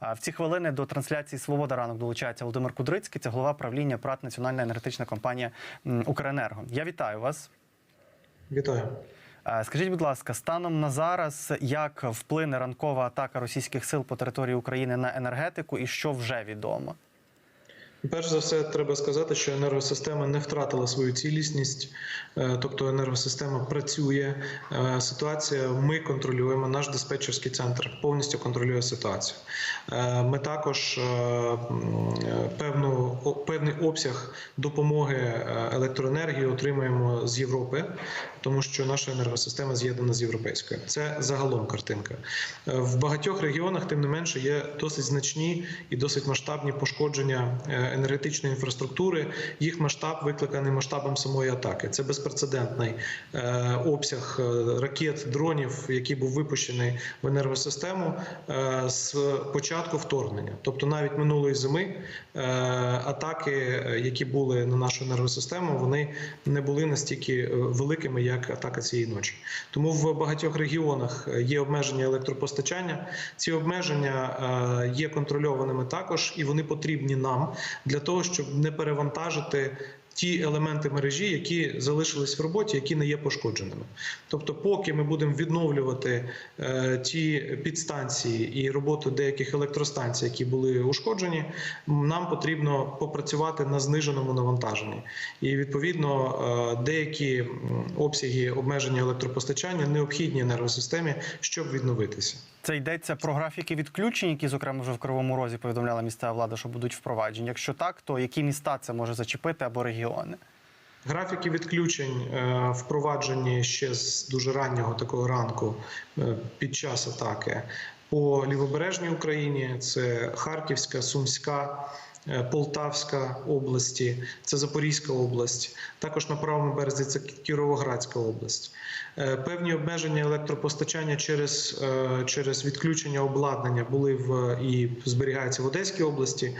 В ці хвилини до трансляції Свобода ранок долучається Володимир Кудрицький, це голова правління ПРАТ Національна енергетична компанія Укренерго. Я вітаю вас. Вітаю. Скажіть, будь ласка, станом на зараз, як вплине ранкова атака російських сил по території України на енергетику, і що вже відомо? Перш за все, треба сказати, що енергосистема не втратила свою цілісність, е, тобто енергосистема працює. Е, Ситуація ми контролюємо. Наш диспетчерський центр повністю контролює ситуацію. Е, Ми також певну певний обсяг допомоги електроенергії отримуємо з Європи, тому що наша енергосистема з'єднана з європейською. Це загалом картинка. В багатьох регіонах, тим не менше, є досить значні і досить масштабні пошкодження енергетичної інфраструктури. Їх масштаб викликаний масштабом самої атаки. Це безпрецедентний е, обсяг е, ракет, дронів, який був випущений в енергосистему е, з початку вторгнення. Тобто, навіть минулої зими атаки, які були на нашу енергосистему, вони не були настільки великими, як атака цієї ночі. Тому в багатьох регіонах є обмеження електропостачання. Ці обмеження є контрольованими також, і вони потрібні нам для того, щоб не перевантажити. Ті елементи мережі, які залишились в роботі, які не є пошкодженими. Тобто, поки ми будемо відновлювати е, ті підстанції і роботу деяких електростанцій, які були ушкоджені, нам потрібно попрацювати на зниженому навантаженні. І відповідно е, деякі обсяги обмеження електропостачання необхідні енергосистемі, щоб відновитися. Це йдеться про графіки відключень, які, зокрема, вже в Кривому Розі повідомляла місцева влада, що будуть впроваджені. Якщо так, то які міста це може зачепити або регіони? Графіки відключень е, впроваджені ще з дуже раннього такого ранку е, під час атаки по лівобережній Україні. Це Харківська, Сумська. Е, Полтавська області, це Запорізька область, також на правому березі це Кіровоградська область. Е, Певні обмеження електропостачання через, е, через відключення обладнання були в і зберігаються в Одеській області,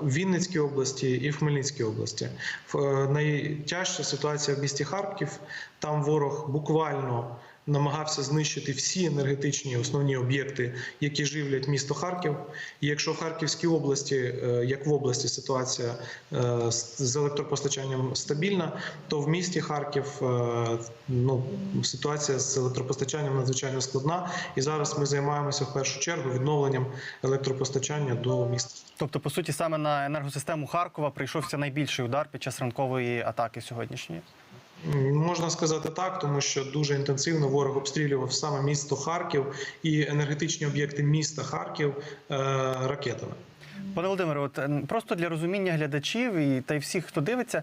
в Вінницькій області і в Хмельницькій області. Найтяжча ситуація в місті Харків. Там ворог буквально намагався знищити всі енергетичні основні об'єкти, які живлять місто Харків. І якщо в Харківській області, е, як в області, ситуація е, з електропостачанням стабільна, то в місті Харків е, ну, ситуація з електропостачанням надзвичайно складна. І зараз ми займаємося в першу чергу відновленням електропостачання до міста. Тобто, по суті, саме на енергосистему Харкова прийшовся найбільший удар під час ранкової атаки сьогоднішньої. Можна сказати так, тому що дуже інтенсивно ворог обстрілював саме місто Харків і енергетичні об'єкти міста Харків е, ракетами. Пане Володимире, от просто для розуміння глядачів і та й всіх, хто дивиться,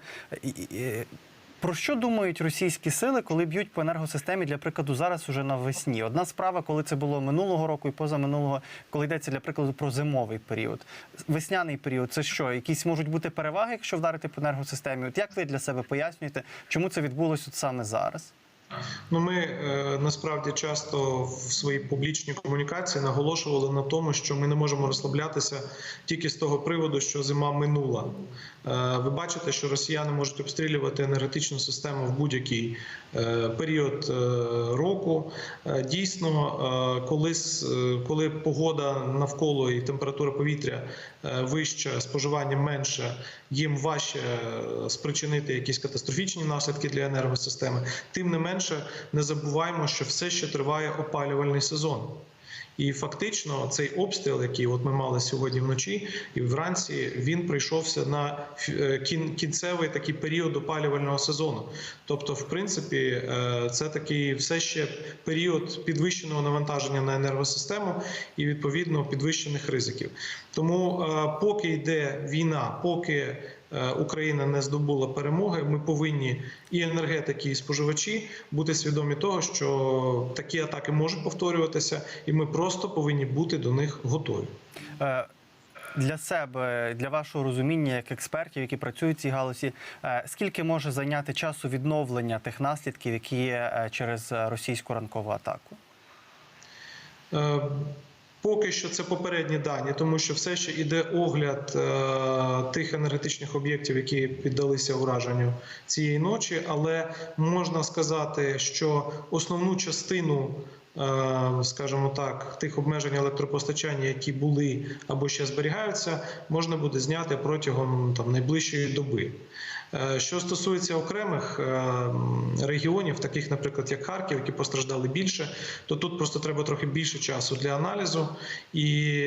про що думають російські сили, коли б'ють по енергосистемі, для прикладу, зараз уже навесні? Одна справа, коли це було минулого року і позаминулого, коли йдеться для прикладу про зимовий період. Весняний період це що? Якісь можуть бути переваги, якщо вдарити по енергосистемі? От як ви для себе пояснюєте, чому це відбулося от саме зараз? Ну, ми е, насправді часто в своїй публічній комунікації наголошували на тому, що ми не можемо розслаблятися тільки з того приводу, що зима минула. Е, ви бачите, що росіяни можуть обстрілювати енергетичну систему в будь-який е, період року. Дійсно, коли, погода навколо і температура повітря вища, споживання менше, їм важче спричинити якісь катастрофічні наслідки для енергосистеми. Тим не менше, не забуваємо, що все ще триває опалювальний сезон. І фактично цей обстріл, який от ми мали сьогодні вночі і вранці, він прийшовся на е, кінцевий такий період опалювального сезону. Тобто, в принципі, е, це такий все ще період підвищеного навантаження на енергосистему і відповідно підвищених ризиків. Тому, е, поки йде війна, поки Україна не здобула перемоги, ми повинні і енергетики, і споживачі бути свідомі того, що такі атаки можуть повторюватися, і ми просто повинні бути до них готові. Е, Для себе, для вашого розуміння, як експертів, які працюють в цій галузі, е, скільки може зайняти часу відновлення тих наслідків, які є е, через е, російську ранкову атаку? Поки що це попередні дані, тому що все ще йде огляд е, тих енергетичних об'єктів, які піддалися ураженню цієї ночі. Але можна сказати, що основну частину е, скажімо так, тих обмежень електропостачання, які були або ще зберігаються, можна буде зняти протягом там найближчої доби. Е, Що стосується окремих е, регіонів, таких, наприклад, як Харків, які постраждали більше, то тут просто треба трохи більше часу для аналізу. І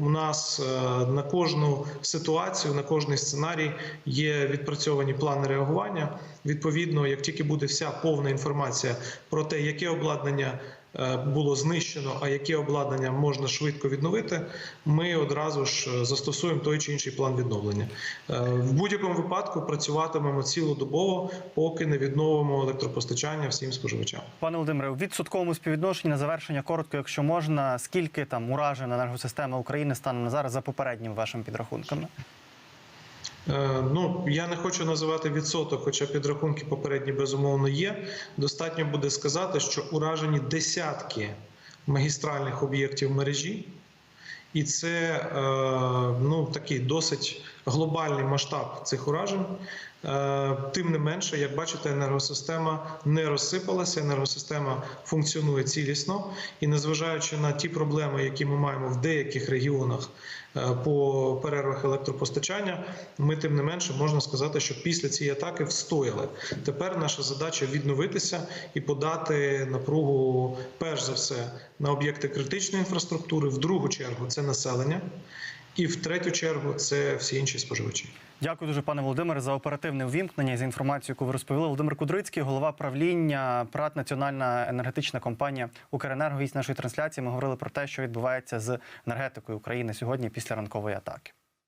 у нас е, на кожну ситуацію, на кожний сценарій є відпрацьовані плани реагування. Відповідно, як тільки буде вся повна інформація про те, яке обладнання було знищено, а яке обладнання можна швидко відновити, ми одразу ж е, застосуємо той чи інший план відновлення. Е, В будь-якому випадку працюватимемо цілодобово, поки не відновимо електропостачання всім споживачам. Пане Володимире, у відсотковому співвідношенні на завершення коротко, якщо можна, скільки там уражена енергосистема України станом на зараз за попередніми вашими підрахунками? Е, Ну, я не хочу називати відсоток, хоча підрахунки попередні безумовно є. Достатньо буде сказати, що уражені десятки магістральних об'єктів мережі, і це е, ну, такий досить глобальний масштаб цих уражень. Е, Тим не менше, як бачите, енергосистема не розсипалася, енергосистема функціонує цілісно. І незважаючи на ті проблеми, які ми маємо в деяких регіонах е, по перервах електропостачання, ми тим не менше можна сказати, що після цієї атаки встояли. Тепер наша задача відновитися і подати напругу, перш за все, на об'єкти критичної інфраструктури, в другу чергу це населення, і в третю чергу це всі інші споживачі. Дякую дуже, пане Володимире, за оперативне увімкнення і за інформацію, яку ви розповіли. Володимир Кудрицький, голова правління ПРАТ Національна енергетична компанія Укренерго. Гість нашої трансляції. Ми говорили про те, що відбувається з енергетикою України сьогодні після ранкової атаки.